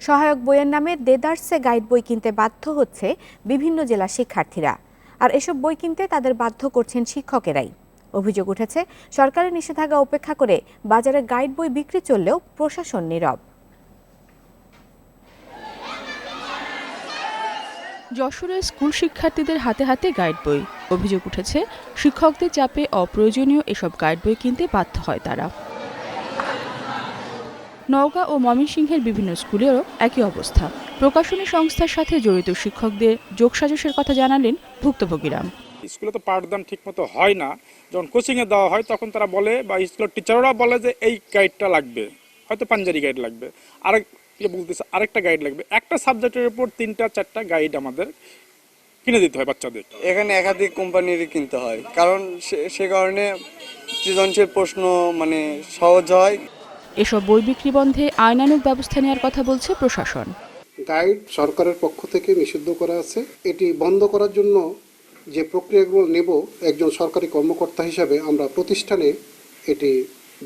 সহায়ক বইয়ের নামে দেদার্সে গাইড বই কিনতে বাধ্য হচ্ছে বিভিন্ন জেলার শিক্ষার্থীরা। আর এসব বই কিনতে তাদের বাধ্য করছেন শিক্ষকেরাই। অভিযোগ উঠেছে, সরকারের নিষেধাজ্ঞা উপেক্ষা করে বাজারে গাইড বই বিক্রি চললেও প্রশাসন নীরব। যশোরের স্কুল শিক্ষার্থীদের হাতে হাতে গাইড বই। অভিযোগ উঠেছে, শিক্ষকদের চাপে অপ্রয়োজনীয় এসব গাইড বই কিনতে বাধ্য হয় তারা। নওগাঁ ও ময়মনসিংহের বিভিন্ন স্কুলেরও একই অবস্থা। প্রকাশনী সংস্থার সাথে জড়িত শিক্ষকদের যোগসাজশের কথা জানালেন ভুক্তভোগীরা। স্কুলে তো পাঠদান ঠিক মতো হয় না। যখন কোচিংয়ে দেওয়া হয় তখন তারা বলে বা স্কুলের টিচাররা বলে যে এই গাইডটা লাগবে। হয়তো পাঞ্জারি গাইড লাগবে। আরেক ইয়ে বলতেছে আরেকটা গাইড লাগবে। একটা সাবজেক্টের উপর তিনটা চারটা গাইড আমাদের কিনে দিতে হয় বাচ্চাদের। এখানে একাধিক কোম্পানির কিনতে হয়। কারণ সে- সে কারণে সৃজনশীল প্রশ্ন মানে সহজ হয়। এসব বই বিক্রি বন্ধে আইনানুগ ব্যবস্থা নেওয়ার কথা বলছে প্রশাসন। গাইড সরকারের পক্ষ থেকে নিষিদ্ধ করা আছে। এটি বন্ধ করার জন্য যে প্রক্রিয়াগুলো নেব একজন সরকারি কর্মকর্তা হিসাবে আমরা প্রতিষ্ঠানে এটি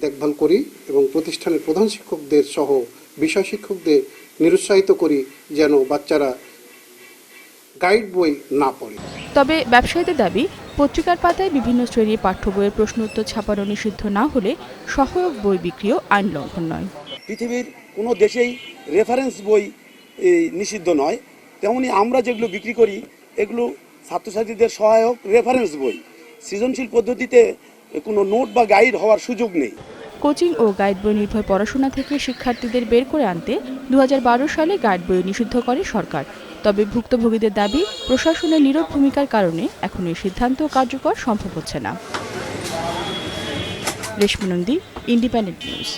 দেখভাল করি এবং প্রতিষ্ঠানের প্রধান শিক্ষকদের সহ বিষয় শিক্ষকদের নিরুৎসাহিত করি যেন বাচ্চারা গাইড বই না পড়ে। তবে ব্যবসায়ীদের দাবি, পত্রিকার পাতায় বিভিন্ন শ্রেণির পাঠ্য বইয়ের প্রশ্ন উত্তর ছাপানো নিষিদ্ধ না হলে সহায়ক বই বিক্রিও আইন লঙ্ঘন নয়। পৃথিবীর কোনো দেশেই রেফারেন্স বই নিষিদ্ধ নয়। তেমনি আমরা যেগুলো বিক্রি করি, এগুলো ছাত্রছাত্রীদের সহায়ক রেফারেন্স বই। সৃজনশীল পদ্ধতিতে কোনো নোট বা গাইড হওয়ার সুযোগ নেই। কোচিং ও গাইড বই নির্ভর পড়াশোনা থেকে শিক্ষার্থীদের বের করে আনতে দু হাজার বারো সালে গাইড বই নিষিদ্ধ করে সরকার। তবে ভুক্তভোগীদের দাবি, প্রশাসনের নীরব ভূমিকার কারণে এখন এই সিদ্ধান্ত কার্যকর সম্ভব হচ্ছে না। রেশমি নন্দী ইন্ডিপেন্ডেন্ট নিউজ